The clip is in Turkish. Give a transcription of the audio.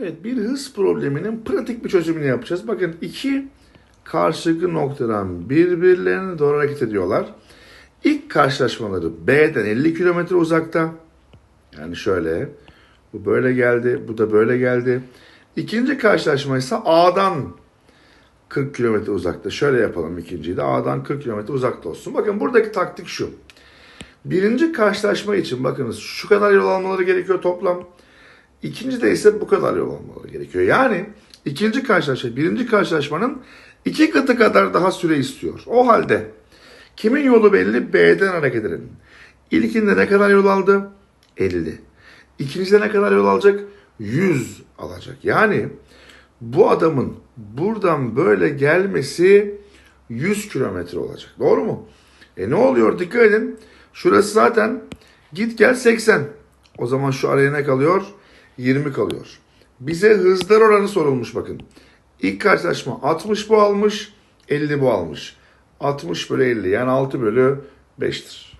Evet bir hız probleminin pratik bir çözümünü yapacağız. Bakın iki karşılıklı noktadan birbirlerine doğru hareket ediyorlar. İlk karşılaşmaları B'den 50 kilometre uzakta. Yani şöyle. Bu böyle geldi. Bu da böyle geldi. İkinci karşılaşma ise A'dan 40 kilometre uzakta. Şöyle yapalım ikinciyi de. A'dan 40 kilometre uzakta olsun. Bakın buradaki taktik şu. Birinci karşılaşma için bakınız şu kadar yol almaları gerekiyor toplam. İkinci de ise bu kadar yol almaları gerekiyor. Yani ikinci karşılaşma, birinci karşılaşmanın iki katı kadar daha süre istiyor. O halde kimin yolu belli? B'den hareket edelim. İlkinde ne kadar yol aldı? 50. İkincide ne kadar yol alacak? 100 alacak. Yani bu adamın buradan böyle gelmesi 100 kilometre olacak. Doğru mu? E ne oluyor? Dikkat edin. Şurası zaten git gel 80. O zaman şu araya ne kalıyor? 20 kalıyor. Bize hızlar oranı sorulmuş bakın. İlk karşılaşma 60 bu almış, 50 bu almış. 60 bölü 50 yani 6 bölü 5'tir.